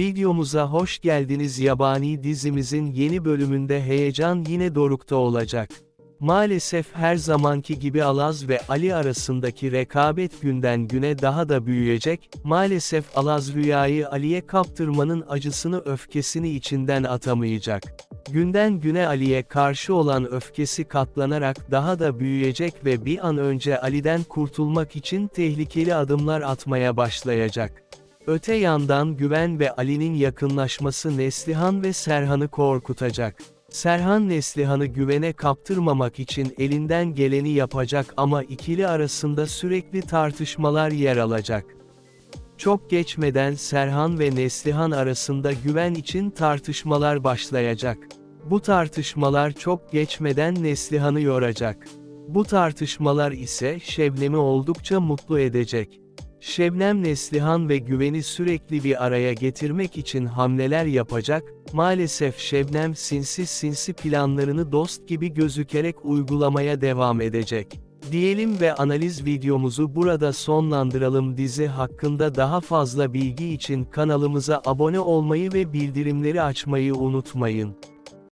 Videomuza hoş geldiniz yabani dizimizin yeni bölümünde heyecan yine dorukta olacak. Maalesef her zamanki gibi Alaz ve Ali arasındaki rekabet günden güne daha da büyüyecek, maalesef Alaz rüyayı Ali'ye kaptırmanın acısını öfkesini içinden atamayacak. Günden güne Ali'ye karşı olan öfkesi katlanarak daha da büyüyecek ve bir an önce Ali'den kurtulmak için tehlikeli adımlar atmaya başlayacak. Öte yandan Güven ve Ali'nin yakınlaşması Neslihan ve Serhan'ı korkutacak. Serhan Neslihan'ı güvene kaptırmamak için elinden geleni yapacak ama ikili arasında sürekli tartışmalar yer alacak. Çok geçmeden Serhan ve Neslihan arasında güven için tartışmalar başlayacak. Bu tartışmalar çok geçmeden Neslihan'ı yoracak. Bu tartışmalar ise Şebnem'i oldukça mutlu edecek. Şebnem Neslihan ve Güven'i sürekli bir araya getirmek için hamleler yapacak, maalesef Şebnem sinsi sinsi planlarını dost gibi gözükerek uygulamaya devam edecek. Diyelim ve analiz videomuzu burada sonlandıralım dizi hakkında daha fazla bilgi için kanalımıza abone olmayı ve bildirimleri açmayı unutmayın.